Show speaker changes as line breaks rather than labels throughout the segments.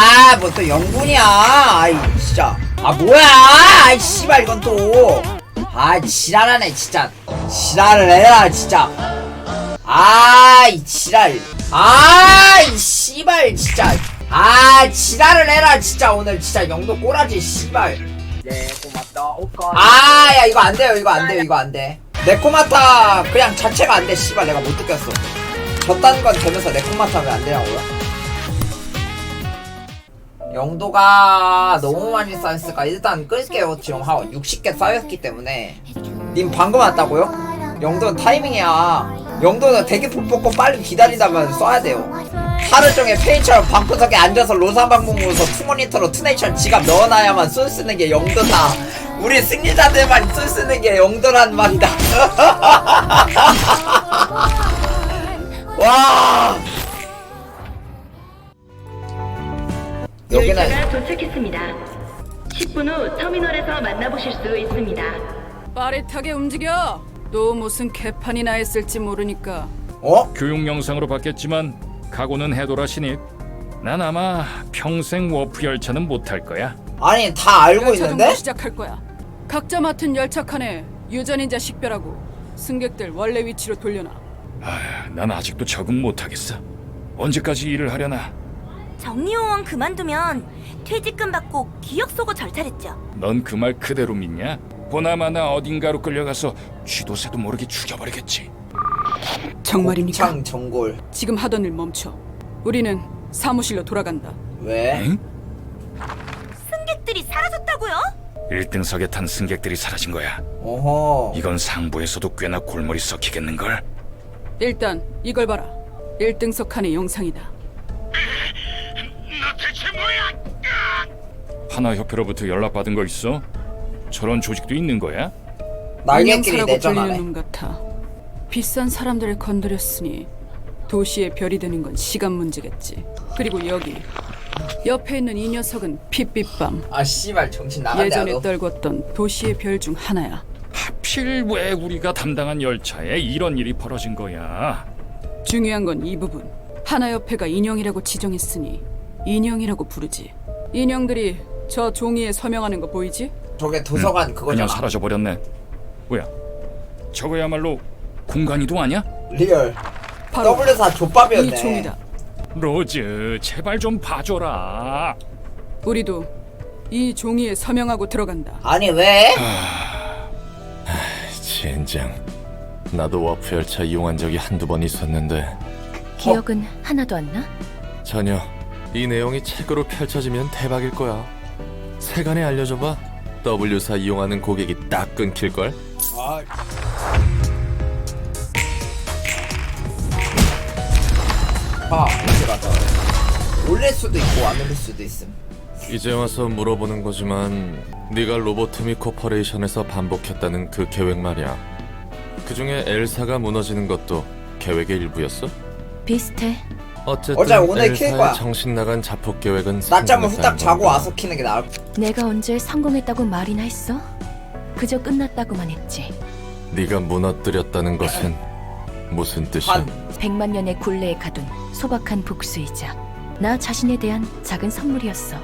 아, 뭐 또 영분이야. 아이, 진짜. 아, 뭐야. 아이, 씨발, 이건 또. 아, 지랄하네, 진짜. 지랄을 해라, 진짜. 아 이, 지랄. 아 이, 씨발, 진짜. 아, 지랄을 해라, 진짜. 오늘 진짜 영도 꼬라지, 씨발.
네 고맙다 오빠
아, 야, 이거 안 돼요, 이거 안 돼요, 이거 안 돼. 네코마타 그냥 자체가 안 돼, 씨발. 내가 못 느꼈어. 졌다는 건 되면서 네코마타 왜 안 되냐고요? 영도가 너무 많이 쌓였으니까 일단 끌게요. 지금 한 60개 쌓였기 때문에. 님 방금 왔다고요? 영도는 타이밍이야. 영도는 대기폭 뽑고 빨리 기다리다가 쏴야 돼요. 하루 종일 페이처럼 방구석에 앉아서 로사방 보면서 투모니터로 투네이션 지갑 넣어놔야만 쏠 쓰는 게 영도다. 우리 승리자들만 쏠 쓰는 게 영도란 말이다. 와. 여기는
열차가 도착했습니다. 10분 후 터미널에서 만나보실 수 있습니다.
빠릿하게 움직여. 또 무슨 개판이나 했을지 모르니까.
어?
교육 영상으로 봤겠지만 각오는 해둬라 신입. 난 아마 평생 워프 열차는 못탈 거야.
아니 다 알고
열차
있는데?
시작할 거야. 각자 맡은 열차 칸에 유전인자 식별하고 승객들 원래 위치로 돌려놔.
난 아직도 적응 못 하겠어. 언제까지 일을 하려나?
정리호원 그만두면 퇴직금 받고 기억 속어 절차랬죠.
넌 그 말 그대로 믿냐? 보나마나 어딘가로 끌려가서 쥐도새도 모르게 죽여버리겠지.
정말입니까?
창 정골
지금 하던 일 멈춰. 우리는 사무실로 돌아간다.
왜?
응?
승객들이 사라졌다고요?
1등석에 탄 승객들이 사라진 거야.
어허
이건 상부에서도 꽤나 골머리 썩히겠는걸?
일단 이걸 봐라. 1등석 칸의 영상이다.
하나 협회로부터 연락받은 거 있어? 저런 조직도 있는 거야?
날개끼리
인형사라고 불리는
내전하네
놈 같아. 비싼 사람들을 건드렸으니 도시의 별이 되는 건 시간 문제겠지. 그리고 여기 옆에 있는 이 녀석은 핏빛밤.
아 씨발 정신 나간다
예전에
너
떨궜던 도시의 별 중 하나야.
하필 왜 우리가 담당한 열차에 이런 일이 벌어진 거야?
중요한 건 이 부분. 하나협회가 인형이라고 지정했으니 인형이라고 부르지. 인형들이 저 종이에 서명하는 거 보이지?
저게 도서관
그냥
그거잖아
사라져 버렸네. 뭐야? 저거야말로 공간 이동 아니야?
리얼
바로
W4
이
족밥이었네
종이다.
로즈, 제발 좀 봐줘라.
우리도 이 종이에 서명하고 들어간다.
아니 왜?
젠장. 나도 워프 열차 이용한 적이 한두 번 있었는데
기억은 하나도 안 나?
전혀 이 내용이 책으로 펼쳐지면 대박일 거야. 세간에 알려줘봐. W사 이용하는 고객이 딱 끊길걸?
아. 아 이제 맞아 올릴 수도 있고 안 올릴 수도 있음
이제 와서 물어보는 거지만 네가 로보토미 코퍼레이션에서 반복했다는 그 계획 말이야. 그중에 엘사가 무너지는 것도 계획의 일부였어?
비슷해.
어쨌든
어차피 오늘 킬 거야.
엘사의 정신 나간 자폭 계획은
낮잠을
성공했다는
후딱 자고
건가?
와서 키는 게 나을
내가 언제 성공했다고 말이나 했어? 그저 끝났다고만 했지.
네가 무너뜨렸다는 것은 무슨 뜻이야?
한
백만 년의 굴레에 가둔 소박한 복수이자 나 자신에 대한 작은 선물이었어.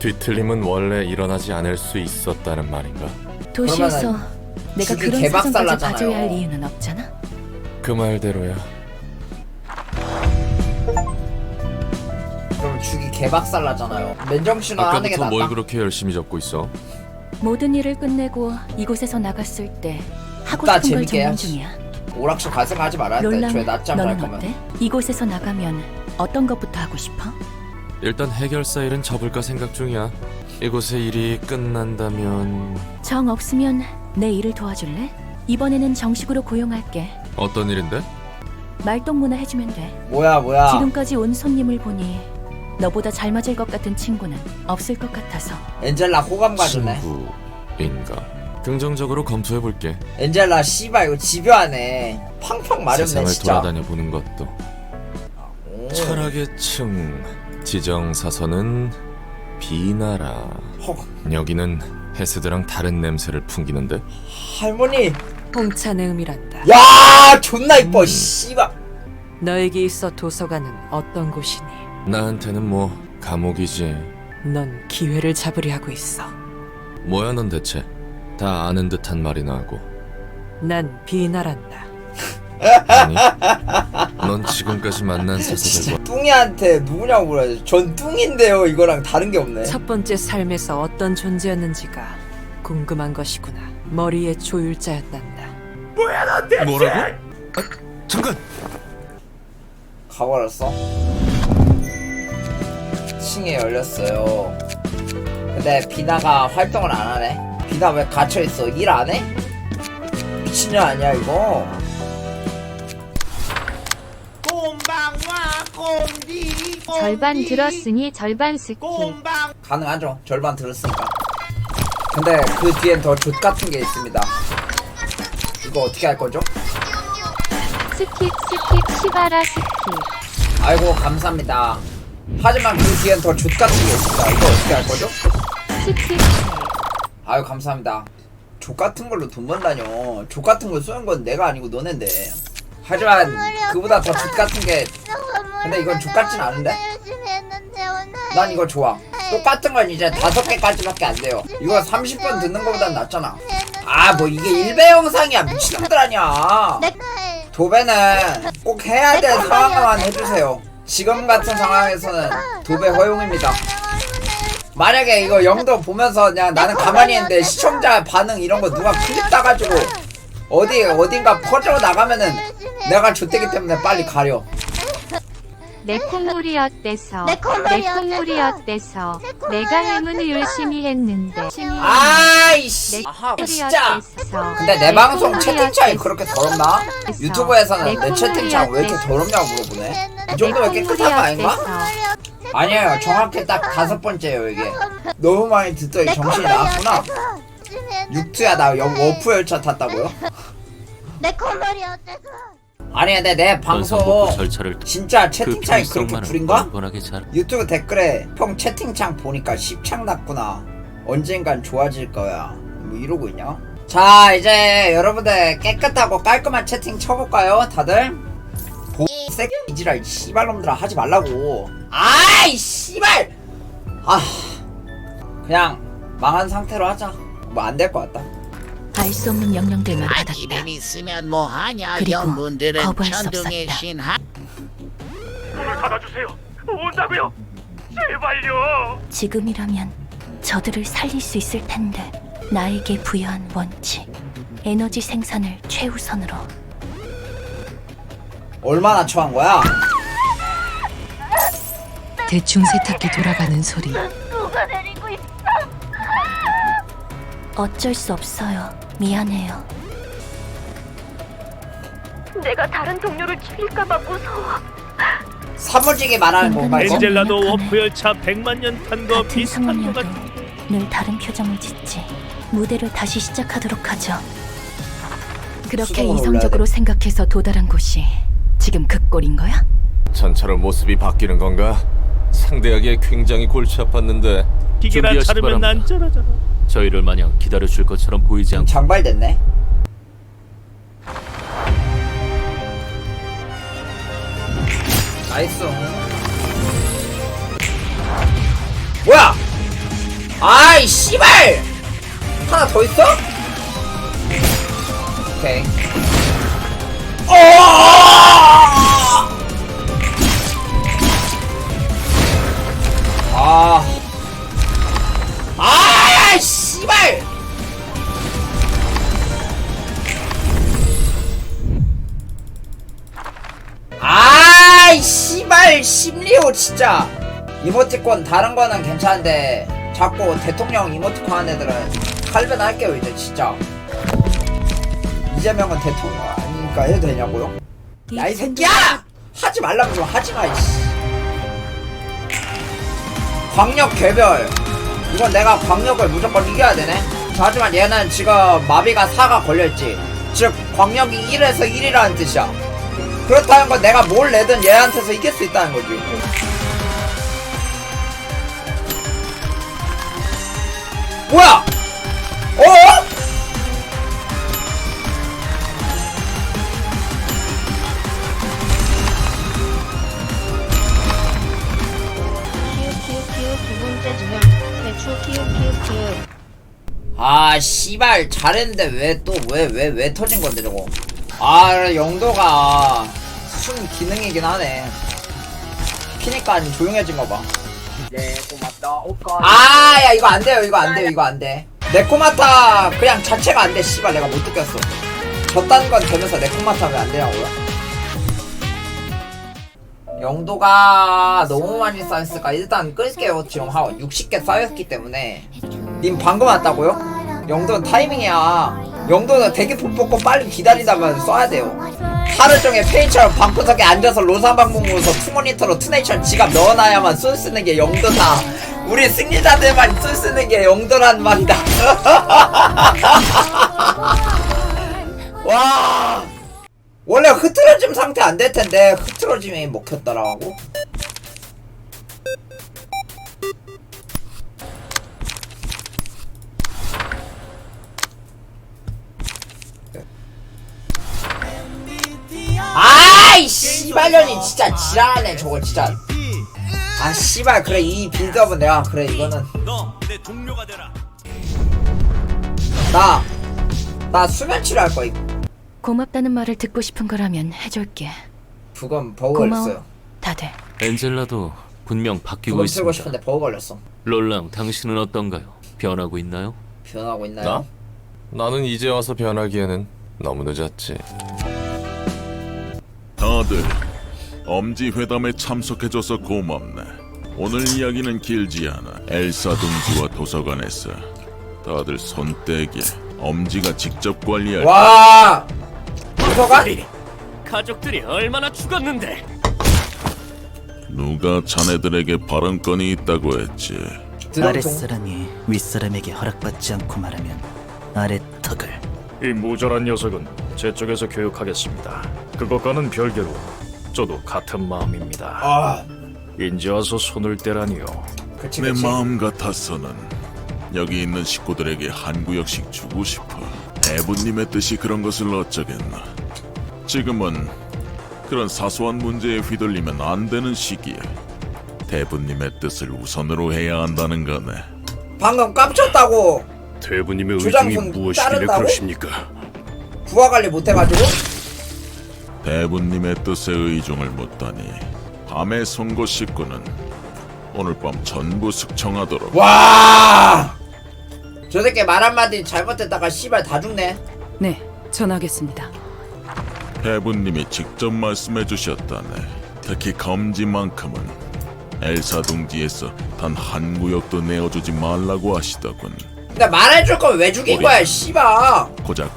뒤틀림은 원래 일어나지 않을 수 있었다는 말인가?
도시에서 내가 그런
개박살
사정까지
나잖아요.
봐줘야 할 이유는 없잖아.
그 말대로야.
개박살 나잖아요 맨정신으로 하는 게
아까부터 뭘
낫다
그렇게 열심히 적고 있어?
모든 일을 끝내고 이곳에서 나갔을 때 하고
나
싶은 걸
재밌게 해야지.
중이야.
오락실 갈 생각 하지 말아야 돼
롤랑,
애초에 낮잠 잘
너는
거면
어때? 이곳에서 나가면 어떤 것부터 하고 싶어?
일단 해결사 일은 접을까 생각 중이야. 이곳의 일이 끝난다면
정 없으면 내 일을 도와줄래? 이번에는 정식으로 고용할게.
어떤 일인데?
말동무나 해주면 돼.
뭐야 뭐야
지금까지 온 손님을 보니 너보다 잘 맞을 것 같은 친구는 없을 것 같아서.
엔젤라 호감 가지네
친구인가? 긍정적으로 검토해 볼게.
엔젤라 씨발 이거 집요하네 팡팡 마렵네
세상을
진짜
돌아다녀 보는 것도
오.
철학의 층 지정 사선은 비나라.
헉,
여기는 헤스드랑 다른 냄새를 풍기는데
할머니
홍차내음이란다.
야 존나 이뻐 씨발
너에게 있어 도서관은 어떤 곳이니?
나한테는 뭐 감옥이지.
넌 기회를 잡으려 하고 있어.
뭐야 넌 대체? 다 아는 듯한 말이나 하고.
난 비난한다.
아니, 넌 지금까지 만난
진짜
사세들과
뚱이한테 누구냐고 물어야지 전 뚱인데요 이거랑 다른 게 없네
첫 번째 삶에서 어떤 존재였는지가 궁금한 것이구나. 머리의 조율자였단다.
뭐라고? 아, 잠깐!
가버렸어 층에 열렸어요 근데 비나가 활동을 안 하네 비나 왜 갇혀있어 일 안 해? 미친년 아니야 이거
절반 들었으니 절반 스킵.
가능하죠 절반 들었으니까 근데 그 뒤엔 더 좆 같은 게 있습니다 이거 어떻게 할 거죠?
스킵 스킵 시바라 스킵.
아이고 감사합니다 하지만 그 뒤엔 더좆 같은 게 있습니다. 이거 어떻게 할 거죠? 아유 감사합니다. 족 같은 걸로 돈 번다뇨. 족 같은 걸 쏘는 건 내가 아니고 너넨데. 하지만 그보다 더 족 같은 게 근데 이건 족 같진 않은데? 난 이거 좋아. 똑같은 건 이제 다섯 개까지밖에 안 돼요. 이거 30분 듣는 거보단 낫잖아. 아 뭐 이게 일배 영상이야. 미친놈들 아니야. 도배는 꼭 해야 될 상황만 해주세요 지금 같은 상황에서는 도배 허용입니다 만약에 이거 영도 보면서 그냥 나는 가만히 있는데 시청자 반응 이런 거 누가 클립 따가지고 어디 어딘가 퍼져 나가면은 내가 좆되기 때문에 빨리 가려
내 콧물이 어때서?
내 콧물이
내 콧물이 어때서? 내가 행운을 열심히 했는데.
아이씨
내
아하
콧물이
진짜
어때서?
근데 내 방송
콧물이
채팅창이
어때서?
그렇게 더럽나? 유튜브에서는 내 채팅창 왜 이렇게? 더럽냐고 물어보네
이내
정도면 깨끗한 거 아닌가? 아니에요 정확히 딱 다섯 번째예요 이게 너무 많이 듣더니 정신이 나갔구나 육투야 나 영, 워프 열차 탔다고요?
내 콧물이 어때서?
아니 근데 내 방송
절차를
진짜 채팅창이 그렇게 구린가?
뻔하게 잘
유튜브 댓글에 형 채팅창 보니까 십창 났구나 언젠간 좋아질 거야 뭐 이러고 있냐? 자 이제 여러분들 깨끗하고 깔끔한 채팅 쳐볼까요 다들? 이지랄 씨발놈들아 하지 말라고. 아이 씨발! 아 그냥 망한 상태로 하자. 뭐 안 될 것 같다.
알 수 없는 명령들만 받았다.
있으면 뭐하냐
그리고
영문들은
거부할 수
천둥의
없었다.
신하
지금이라면 저들을 살릴 수 있을 텐데 나에게 부여한 원칙 에너지 생산을 최우선으로
얼마나 처한 거야?
대충 세탁기 돌아가는 소리.
누가 내리고 있어?
어쩔 수 없어요 미안해요
내가 다른 동료를 죽일까봐 무서워.
사무직이 말하는 건가 이거?
엔젤라도
워프 열차 100만 년 탄 거
같은 상황이어도 늘 다른 표정을 짓지 무대를 다시 시작하도록 하죠 그렇게
수동으로 올라야
이성적으로 생각해서 도달한 곳이 지금 그 꼴인 거야?
전처럼 모습이 바뀌는 건가? 상대하기에 굉장히 골치 아팠는데
기계라 자르면 난전하잖아 저희를 마냥 기다려줄 것처럼 보이지 않고
장발됐네. 나이스. 뭐야? 아이 씨발! 하나 더 있어? 오케이. 진짜 이모티콘 다른 거는 괜찮은데 자꾸 대통령 이모티콘 하는 애들은 칼변 할게요 이제 진짜. 이재명은 대통령 아니니까 해도 되냐고요? 야 이 새끼야! 하지 말라고 좀 하지마 이씨. 광역 개별. 이건 내가 광역을 무조건 이겨야 되네. 자, 하지만 얘는 지금 마비가 4가 걸려있지 즉 광역이 1에서 1이라는 뜻이야 그렇다는 건 내가 뭘 내든 얘한테서 이길 수 있다는 거지. 뭐야? 어? 아 씨발 잘했는데 왜 또 왜 왜 왜 터진 건데 저거 아 영도가 순 기능이긴 하네. 피니까 조용해진 거봐. 네 고맙다. 아야 이거 안 돼요. 이거 안 돼요. 이거 안돼. 네코마타 그냥 자체가 안돼. 씨발 내가 못 느꼈어. 저딴 건 되면서 네코마타 왜안 되냐고요? 영도가 너무 많이 쌓였으니까 일단 끌게요 지금 한 60개 쌓였기 때문에. 님 방금 왔다고요? 영도는 타이밍이야 영도는 대기폭 뽑고 빨리 기다리다가 쏴야 돼요. 하루 종일 페이처럼 방구석에 앉아서 로사방 보면서 투모니터로 투네이션 지갑 넣어놔야만 쏠 쓰는 게 영도다. 우리 승리자들만 쏠 쓰는 게 영도란 말이다. 와. 원래 흐트러짐 상태 안 될 텐데 흐트러짐이 먹혔더라고 아이 씨발년이 진짜 지랄하네 저거 진짜 아 씨발 그래 이 빌드업은 내가 그래 이거는 나나 수면 치료할 거야 이거
고맙다는 말을 듣고 싶은 거라면 해줄게.
그건 버그
고마워.
걸렸어요
다들.
엔젤라도 분명 바뀌고
그건 틀고
있습니다.
싶은데 버그 걸렸어
롤랑 당신은 어떤가요? 변하고 있나요?
변하고 있나요?
나? 나는 이제 와서 변하기에는 너무 늦었지.
다들 엄지 회담에 참석해줘서 고맙네. 오늘 이야기는 길지 않아. 엘사 동지와 도서관에서 다들 손 떼게 엄지가 직접 관리할
와 도서관?
가족들이 얼마나 죽었는데?
누가 자네들에게 발언권이 있다고 했지.
드럼통
윗사람에게 허락받지 않고 말하면 아래 턱을
이 모자란 녀석은 제 쪽에서 교육하겠습니다. 그것과는 별개로 저도 같은 마음입니다.
아
인제 와서 손을 떼라니요.
그치
내
그치
마음 같아서는 여기 있는 식구들에게 한 구역씩 주고 싶어. 대부님의 뜻이 그런 것을 어쩌겠나. 지금은 그런 사소한 문제에 휘둘리면 안 되는 시기에 대부님의 뜻을 우선으로 해야 한다는 거네.
방금 깜쳤다고
대부님의
주장군 자른다고? 부하 관리 못 해가지고
대부님의 뜻에 의중을 묻다니 밤의 송곳 식구는 오늘 밤 전부 숙청하도록
와! 저 새끼 말 한마디 잘못했다가 씨발 다 죽네.
네, 전하겠습니다.
대부님이 직접 말씀해 주셨다네 특히 검지만큼은 엘사 동지에서 단 한 구역도 내어주지 말라고 하시더군
근데 말해줄 거면 왜 죽인 거야, 씨발.
고작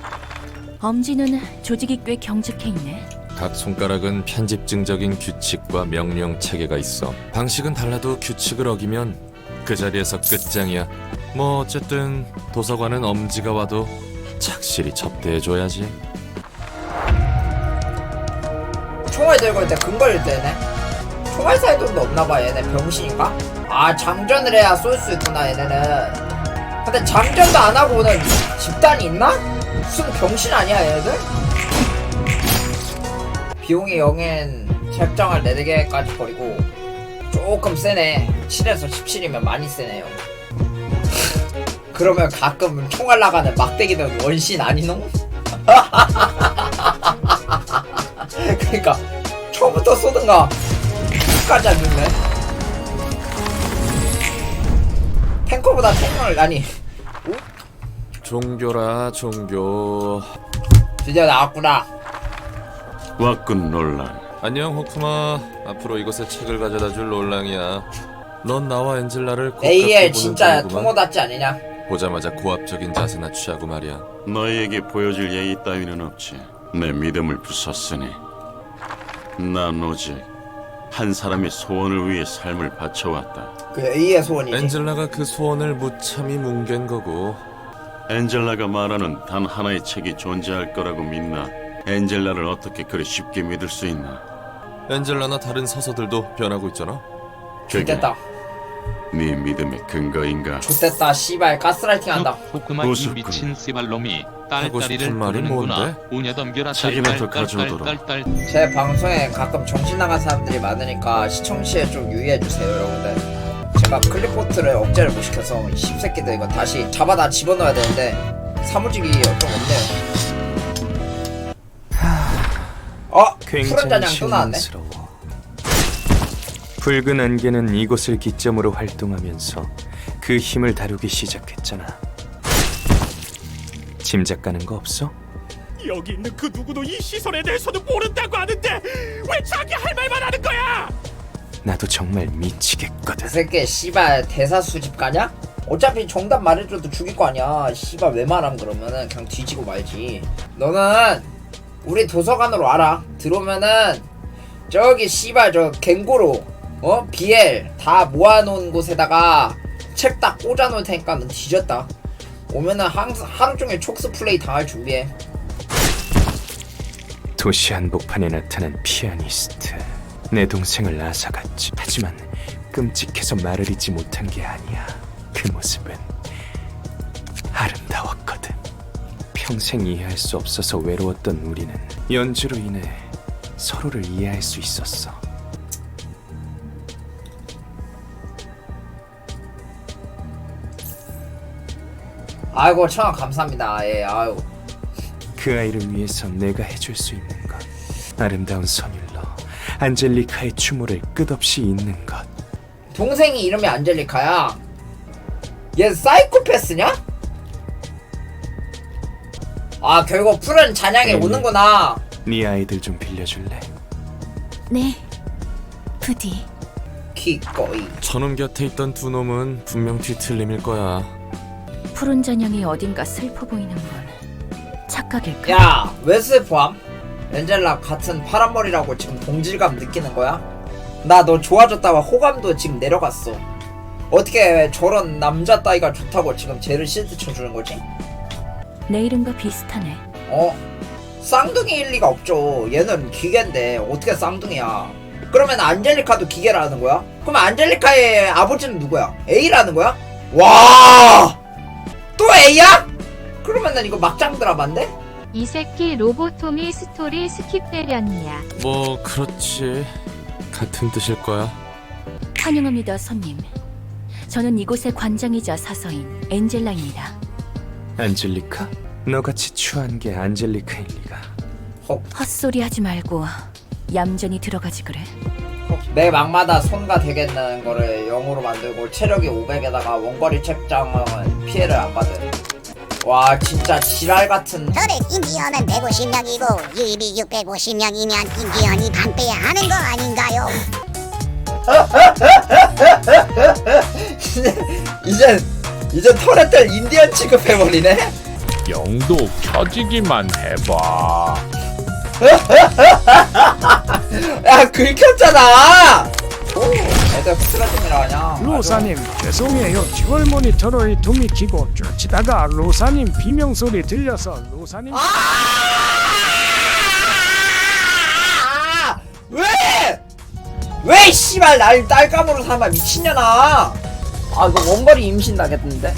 엄지는 조직이 꽤 경직해 있네.
각 손가락은 편집증적인 규칙과 명령 체계가 있어. 방식은 달라도 규칙을 어기면 그 자리에서 끝장이야. 뭐 어쨌든 도서관은 엄지가 와도 착실히 접대해줘야지.
총알 들고 있을 때 근거릴 때네. 총알 살 돈도 없나 봐, 얘네 병신인가? 아, 장전을 해야 쏠 수 있구나, 얘네는. 근데 장전도 안 하고 오는 집단이 있나? 무슨 병신 아니야, 얘네들? 비용이 0엔 설정을 4개까지 버리고 조금 세네 7에서 17이면 많이 세네요 그러면 가끔 총알 나가는 막대기는 원신 아니노? 그니까 처음부터 쏘든가 끝까지 안 죽네 탱커보다 탱커를 아니
종교라 종교.
드디어 나왔구나
왔군 논란
안녕 호쿠마. 앞으로 이곳에 책을 가져다줄 롤랑이야. 넌 나와 엔젤라를 콕
AL
보는
진짜
중이구만.
통호답지 않느냐
보자마자 고압적인 자세나 취하고 말이야.
너희에게 보여줄 예의 따위는 없지 내 믿음을 부쉈으니 난 오직 한 사람의 소원을 위해 삶을 바쳐왔다
그 A의 소원이지
엔젤라가 그 소원을 무참히 뭉갠 거고
엔젤라가 말하는 단 하나의 책이 존재할 거라고 믿나 엔젤라를 어떻게 그리 쉽게 믿을 수 있나
엔젤라나 다른 서서들도 변하고 있잖아.
그게
좋됐다
네 믿음의 근거인가
좋됐다 씨발 가스라이팅 한다
우습군.
미친 씨발놈이
하고 싶은 말이 뭔데?
우냐 덤벼라
책이나 더 가져오도록.
제 방송에 가끔 정신 나간 사람들이 많으니까 시청 시에 좀 유의해 주세요, 여러분들. 그러니까 클리포트를 억제를 못 시켜서 이 씹새끼들 이거 다시 잡아다 집어넣어야 되는데 사무직이 좀 없네요. 어? 푸른
굉장히
잔향 또 나왔네.
실망스러워. 붉은 안개는 이곳을 기점으로 활동하면서 그 힘을 다루기 시작했잖아. 짐작 가는 거 없어?
여기 있는 그 누구도 이 시설에 대해서는 모른다고 하는데 왜 자기 할 말만 하는 거야?
나도 정말 미치겠거든.
그 새끼 씨발 대사 수집 가냐? 어차피 정답 말해줘도 죽일 거 아니야. 씨발 왜 말함 그러면은 그냥 뒤지고 말지. 너는 우리 도서관으로 와라. 들어오면은 저기 씨발 저 갱고로 어 비엘 다 모아놓은 곳에다가 책 딱 꽂아놓을 테니까 넌 뒤졌다. 오면은 항상 하루 종일 촉수 플레이 당할 준비해.
도시 한복판에 나타난 피아니스트. 내 동생을 앗아갔지. 하지만 끔찍해서 말을 잇지 못한 게 아니야. 그 모습은 아름다웠거든. 평생 이해할 수 없어서 외로웠던 우리는 연주로 인해 서로를 이해할 수 있었어.
아이고 청아 감사합니다. 예 아유.
그 아이를 위해서 내가 해줄 수 있는 것. 아름다운 선율로 안젤리카의 추모를 끝없이 잇는 것.
동생이 이름이 안젤리카야. 얘 사이코패스냐? 아 결국 푸른 잔향에
에이.
오는구나.
네 아이들 좀 빌려줄래?
네. 부디.
기꺼이.
저놈 곁에 있던 두 놈은 분명 뒤틀림일 거야.
푸른 잔향이 어딘가 슬퍼 보이는 건 착각일까?
야 웨스 포함? 엔젤라 같은 파란머리라고 지금 동질감 느끼는 거야? 나 너 좋아졌다가 호감도 지금 내려갔어. 어떻게 저런 남자 따위가 좋다고 지금 쟤를 실드 쳐주는 거지?
내 이름과 비슷하네.
어? 쌍둥이일 리가 없죠. 얘는 기계인데 어떻게 쌍둥이야? 그러면 안젤리카도 기계라는 거야? 그럼 안젤리카의 아버지는 누구야? A라는 거야? 와! 또 A야? 그러면은 이거 막장 드라마인데?
이 새끼 로보토미 스토리 스킵되렸냐?
뭐 그렇지. 같은 뜻일 거야.
환영합니다, 손님. 저는 이곳의 관장이자 사서인 엔젤라입니다.
안젤리카? 너같이 추한 게 안젤리카일 리가.
헛소리 하지 말고 얌전히 들어가지 그래.
매 막마다 손가 되겠는 거를 0으로 만들고 체력이 500에다가 원거리 책장은 피해를 안 받은 와 진짜 지랄 같은
혈액 인디언은 150명이고 유입이 650명이면 인디언이 반 빼야 하는 거 아닌가요?
이제 이제 터렛들 인디언 취급해버리네
영도 켜지기만 해봐.
야 긁혔잖아 오 애들 쓰러짐이라 하냐
로사님 죄송해요 듀얼 모니터를 dum이 키고 쫓치다가 로사님 비명 소리 들려서 로사님
아! 왜? 왜 씨발 날 딸감으로 삼아 미친년아 아 이거 원거리 임신 나겠는데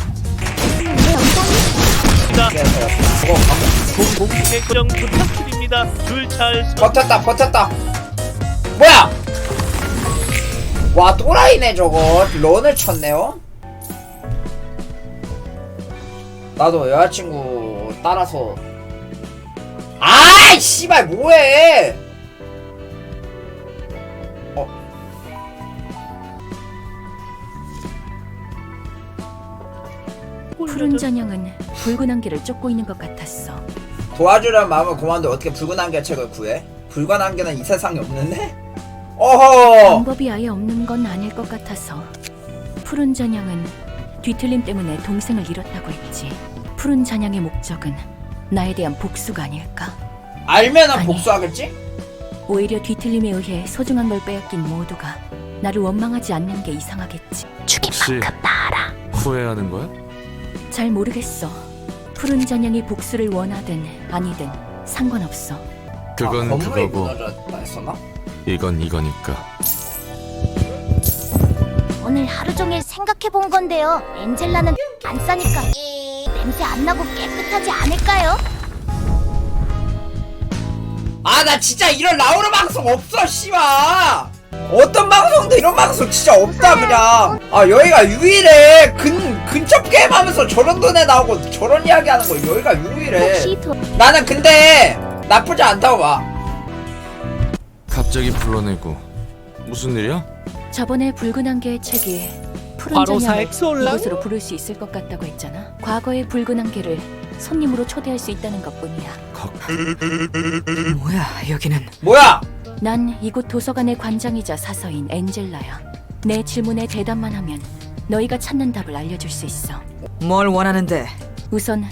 부탁드립니다. 줄잘
버텼다 버텼다 뭐야 와 또라이네 저거 런을 쳤네요 나도 여자친구 따라서 아이 씨발 뭐해
푸른 잔향은 붉은 안개를 쫓고 있는 것 같았어.
도와주려는 마음을 고만데 어떻게 붉은 안개 책을 구해? 붉은 안개는 이 세상에 없는데? 어허
방법이 아예 없는 건 아닐 것 같아서. 푸른 잔향은 뒤틀림 때문에 동생을 잃었다고 했지. 푸른 잔향의 목적은 나에 대한 복수가 아닐까?
알면은
아니.
복수하겠지?
오히려 뒤틀림에 의해 소중한 걸 빼앗긴 모두가 나를 원망하지 않는 게 이상하겠지. 죽인
혹시
만큼 다 알아.
후회하는 거야?
잘 모르겠어. 푸른 잔향이 복수를 원하든 아니든 상관없어.
그건
아, 건물이
그거고
무너졌다 했었나?
이건 이거니까.
오늘 하루 종일 생각해 본 건데요. 엔젤라는 안 싸니까 냄새 안 나고 깨끗하지 않을까요?
아 나 진짜 이런 라우르 방송 없어 씨발. 어떤 방송도 이런 방송 진짜 없다 그냥. 아 여기가 유일해. 근 근접 게임 하면서 저런 돈에 나오고 저런 이야기 하는 거 여기가 유일해.
혹시 도...
나는 근데 나쁘지 않다고 봐
갑자기 불러내고 무슨 일이야?
저번에 붉은 안개의 책이 푸른
바로 사엑스올라?
이곳으로 부를 수 있을 것 같다고 했잖아. 과거의 붉은 안개를 손님으로 초대할 수 있다는 것뿐이야.
뭐야 여기는
뭐야
난 이곳 도서관의 관장이자 사서인 엔젤라야. 내 질문에 대답만 하면 너희가 찾는 답을 알려줄 수 있어.
뭘 원하는데
우선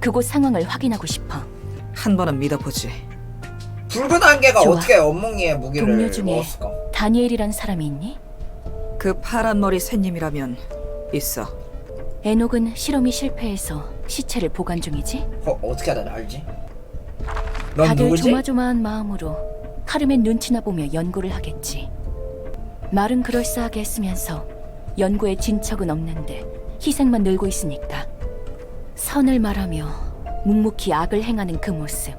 그곳 상황을 확인하고 싶어.
한 번은 믿어보지.
붉은 안개가
좋아.
어떻게 무기를
동료 중에
먹었을까
다니엘이란 사람이 있니?
그 파란 머리 쇠님이라면 있어.
에녹은 실험이 실패해서 시체를 보관 중이지?
어, 어떻게 하다 알지? 넌
다들
누구지?
조마조마한 마음으로 카르멘 눈치나 보며 연구를 하겠지. 말은 그럴싸하게 했으면서 연구에 진척은 없는데 희생만 늘고 있으니까. 선을 말하며 묵묵히 악을 행하는 그 모습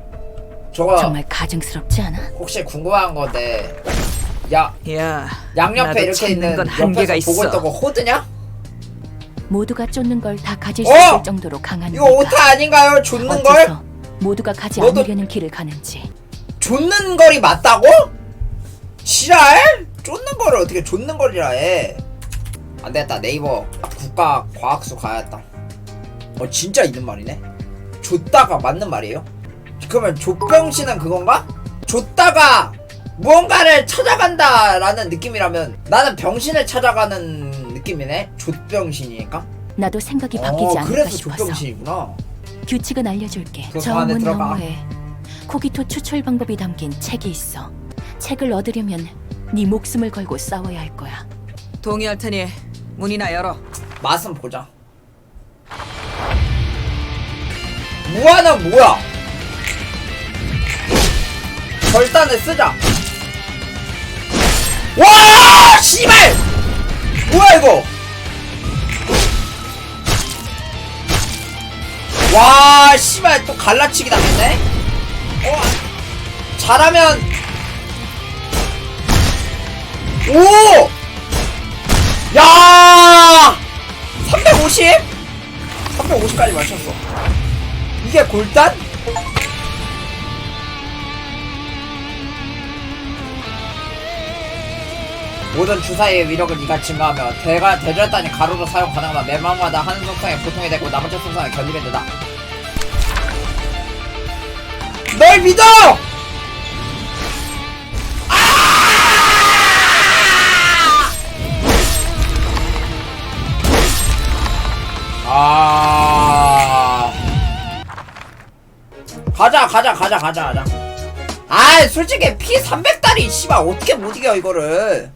저거
정말 가증스럽지 않아?
혹시 궁금한 건데 야
야,
양옆에 이렇게
찾는
있는
건 한계가
옆에서 보고
있어.
있던 거 호드냐?
모두가 쫓는 걸 다 가질 수
어!
있을 정도로 강한
이거 오타 아닌가요? 쫓는 걸?
어째서 모두가 가지
너도-
않으려는 길을 가는지
쫓는 거리 맞다고? 지랄? 쫓는 거를 어떻게 쫓는 거리라 해? 안 되겠다 네이버 국가 과학수 가야겠다. 어 진짜 있는 말이네. 줬다가 맞는 말이에요? 그러면 족병씨는 그건가? 줬다가 무언가를 찾아간다라는 느낌이라면 나는 병신을 찾아가는 느낌이네. 족병신이니까.
나도 생각이 바뀌지
어
않을까
그래서
싶어서
족병신이구나.
규칙은 알려줄게. 그저
안에
문
들어가.
너머에 코기토 추출 방법이 담긴 책이 있어. 책을 얻으려면 네 목숨을 걸고 싸워야 할 거야.
동의할 테니 문이나 열어.
맛은 보자. 무한은 뭐야? 절단을 쓰자. 와, 씨발! 뭐야 이거? 와, 씨발 또 갈라치기 당했네. 어, 잘하면 오! 야! 350? 350까지 맞췄어. 이게 골단? 모든 주사의 위력을 이가 증가하며 대가 대절단이 가로로 사용 가능하다 매망마다 한 속성에 보통이 되고 나머지 속성에 견디게 된다. 널 믿어! 아 가자 가자 가자 가자 가자 아 솔직히 피 300달이 씨발 어떻게 못 이겨 이거를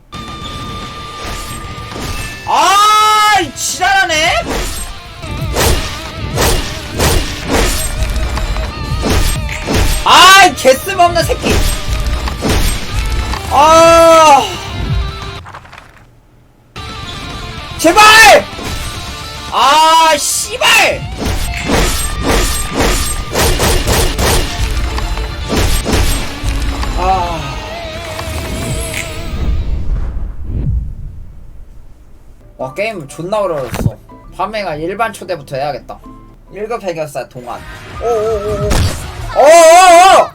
지랄하네? 아 개쓸모없는 새끼. 아. 제발! 아 씨발 와 게임 존나 어려웠어. 밤에가 일반 초대부터 해야겠다. 1급 해결사 동안. 오오오오. 어어어!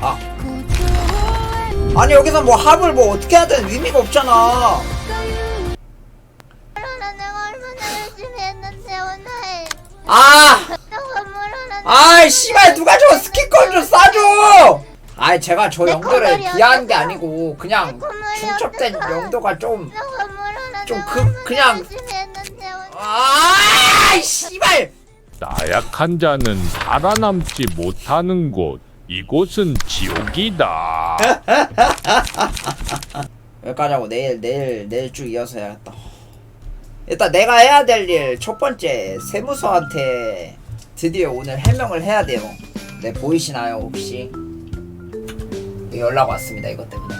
아. 아니 여기서 뭐 합을 뭐 어떻게 하든 의미가 없잖아. 아! 아이 씨발 누가 저 스키건 좀 싸줘! 아이 제가 저 영도를 비하한 게 아니고 그냥 충첩된 영도가 좀좀그 그냥 아이 씨발!
나약한 자는 살아남지 못하는 곳. 이곳은 지옥이다.
여기까지 하고 내일 내일 내일 쭉 이어서 해야겠다. 일단 내가 해야 될 일 첫 번째 세무서한테 드디어 오늘 해명을 해야 돼요. 네 보이시나요 혹시 연락 왔습니다 이것 때문에.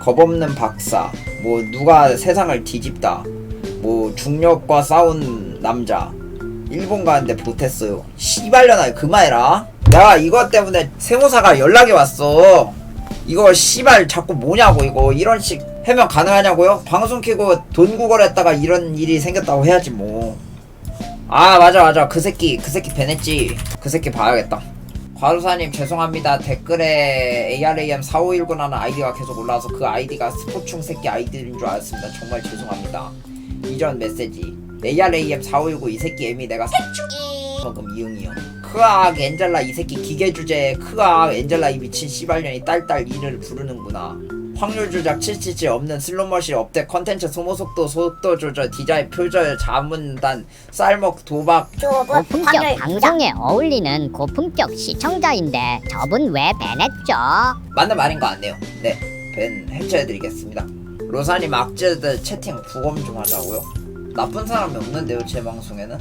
겁없는 박사. 뭐 누가 세상을 뒤집다. 뭐 중력과 싸운 남자. 일본 가는데 못했어요. 씨발려나 그만해라. 내가 이것 때문에 세무사가 연락이 왔어. 이거 씨발 자꾸 뭐냐고 이거. 이런 식 해명 가능하냐고요? 방송 키고 돈 구걸했다가 이런 일이 생겼다고 해야지 뭐. 아 맞아 맞아. 그 새끼 그 새끼 배냈지. 그 새끼 봐야겠다. 과루사님 죄송합니다. 댓글에 ARAM4519라는 아이디가 계속 올라와서 그 아이디가 스포충 새끼 아이디인 줄 알았습니다. 정말 죄송합니다. 이전 메시지. ARAM4519 이 새끼 애미 내가 먹음 이응이요. 크악 엔젤라 이 새끼 기계 주제에 크악 엔젤라 이 미친 씨발년이 딸딸 이를 부르는구나 확률 조작 777 없는 슬롯머신 업데 컨텐츠 소모 속도 속도 조절 디자인 표절 자문단 쌀먹 도박
고품격 방송에 어울리는 고품격 시청자인데 저분 왜 배냈죠?
맞는 말인 거 같네요. 네, 벤 해체해드리겠습니다. 로사님 악제들 채팅 부검 좀 하자고요. 나쁜 사람이 없는데요 제 방송에는.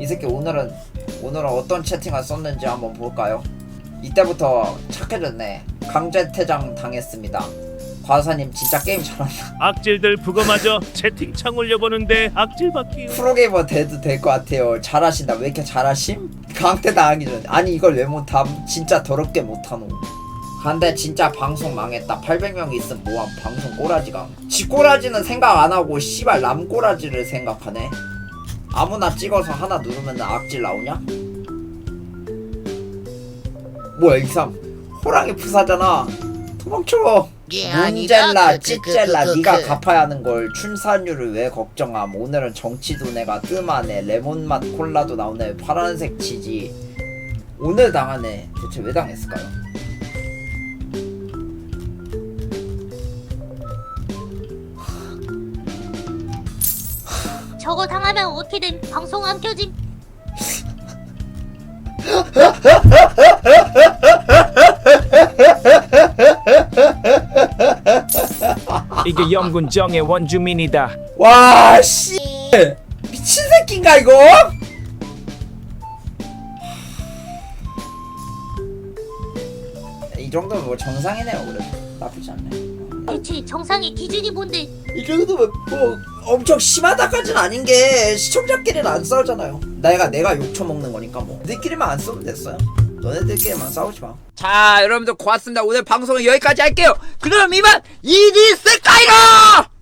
이 새끼 오늘은 오늘은 어떤 채팅을 썼는지 한번 볼까요? 이때부터 착해졌네. 강제 퇴장 당했습니다. 과사님 진짜 게임 잘한다.
악질들 부검하죠. 채팅창 올려보는데 악질받기.
프로게이머 돼도 될 것 같아요. 잘하신다. 왜 이렇게 잘하심? 강퇴 당하기 전에. 아니 이걸 왜 못함? 진짜 더럽게 못하노. 근데 진짜 방송 망했다. 800명 있음 뭐함 방송 꼬라지가. 지 꼬라지는 생각 안 하고 씨발 남 꼬라지를 생각하네. 아무나 찍어서 하나 누르면 악질 나오냐? 뭐야 이삼 호랑이 부사잖아. 도망쳐. 문젤라, 찌젤라, 네가 갚아야 하는 걸 출산율을 왜 걱정함? 오늘은 정치도 내가 뜸하네. 레몬맛 콜라도 나오네. 파란색 치지. 오늘 당하네. 대체 왜 당했을까요?
저거 당하면 어떻게든 방송 안 켜짐.
이게 영군 정의 원주민이다.
와 씨. 미친 새끼인가 이거? 이 정도면 뭐 정상이네요 그래도 나쁘지 않네.
대체 정상의 기준이 뭔데?
이 정도면 뭐 엄청 심하다까지는 아닌 게 시청자끼리는 안 싸우잖아요. 내가 내가 욕 처먹는 거니까 뭐. 너희끼리만 안 싸우면 됐어요. 너네들끼리만 싸우지 마. 자 여러분들 고맙습니다. 오늘 방송은 여기까지 할게요. 그럼 이만 쓸까요?